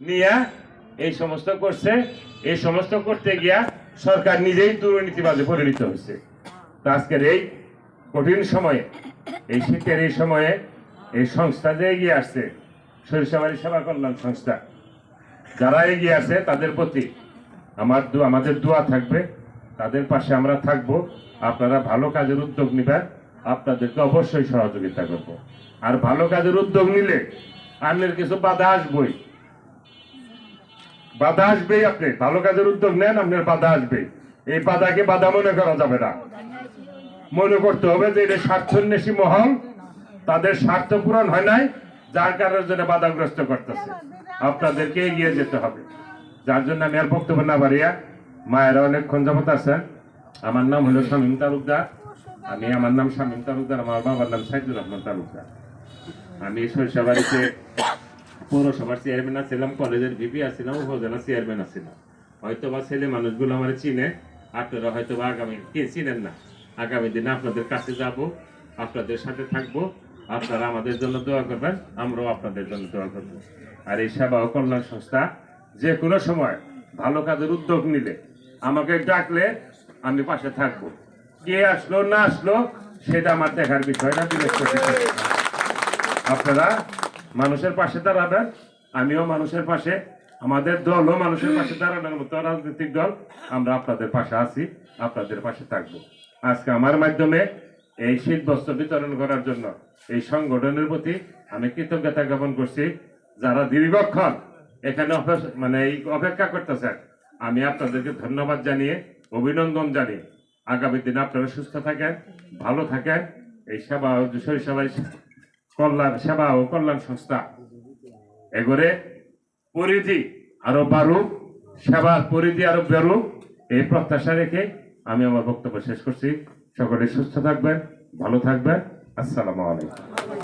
নিয়ে এই সমস্ত করছে, এই সমস্ত করতে গিয়া সরকার নিজেই দুর্নীতিবাজে পরিণত হয়েছে। তো আজকের এই কঠিন সময়ে, এই শীতের এই সময়ে এই সংস্থা যে এগিয়ে আসছে, সরিষাবাড়ি সেবা কল্যাণ সংস্থা, যারা এগিয়ে আছে তাদের প্রতি আমার আমাদের দোয়া থাকবে, তাদের পাশে আমরা থাকব, আপনারা ভালো কাজের উদ্যোগ নেবেন, আপনাদেরকে অবশ্যই সহযোগিতা করব। আর ভালো কাজের উদ্যোগ নিলে আপনার কিছু বাধা আসবই। বাধা আসবেই আপনি, ভালো কাজের উদ্যোগ নেন, আপনার বাধা আসবে। এই বাধাকে বাধা মনে করা যাবে না। মনে করতে হবে যে এটা স্বার্থন্বেষী মহল, তাদের স্বার্থ পূরণ হয় নাই, যার কারণে জন্য বাধাগ্রস্ত করতেছে। আপনাদেরকে এগিয়ে যেতে হবে। যার জন্য আমি আর বক্তব্য না বাড়িয়া, মায়েরা অনেকক্ষণ যাবত আছেন। আমার নাম হলো শামীম তালুকদার। আমি আমার নাম শামীম তালুকদার, আমার বাবার নাম সাইদুর রহমান তালুকদার। আমি সরিষাবাড়িতে পৌরসভার চেয়ারম্যান আছিলাম কলেজের ভিপি আছিলাম, উপজেলা চেয়ারম্যান আছিলাম। হয়তো বা ছেলে মানুষগুলো আমার চিনে, আপনারা হয়তো বা আগামী, কে চিনেন না? আগামী দিনে আপনাদের কাছে যাব, আপনাদের সাথে থাকব, আপনারা আমাদের জন্য দোয়া করবেন, আমরাও আপনাদের জন্য দোয়া করব। আর এই সেবা ও কল্যাণ সংস্থা যে কোনো সময় ভালো কাজের উদ্যোগ নিলে, আমাকে ডাকলে আমি পাশে থাকব। কে আসলো, না আসলো, সেটা আমার দেখার বিষয় না আপনারা মানুষের পাশে দাঁড়াবেন আমিও মানুষের পাশে আমাদের দলও মানুষের পাশে দাঁড়ানোর মতো রাজনৈতিক দল আমরা আপনাদের পাশে আছি আপনাদের পাশে থাকব। আজকে আমার মাধ্যমে এই শীত বস্ত্র বিতরণ করার জন্য এই সংগঠনের প্রতি আমি কৃতজ্ঞতা জ্ঞাপন করছি। যারা দীর্ঘক্ষণ এখানে মানে এই অপেক্ষা করতেছেন আমি আপনাদেরকে ধন্যবাদ জানিয়ে অভিনন্দন জানিয়ে আগামী দিনে আপনারা সুস্থ থাকেন ভালো থাকেন এই সেবা সরিষাবাড়ি কল্যাণ সেবা ও কল্যাণ সংস্থা। এগরে পরিধি আরও বাড়ুক, সেবার পরিধি আরও বেড়ুক, এই প্রত্যাশা রেখে আমি আমার বক্তব্য শেষ করছি। সকলে সুস্থ থাকবেন, ভালো থাকবেন। আসসালামু আলাইকুম।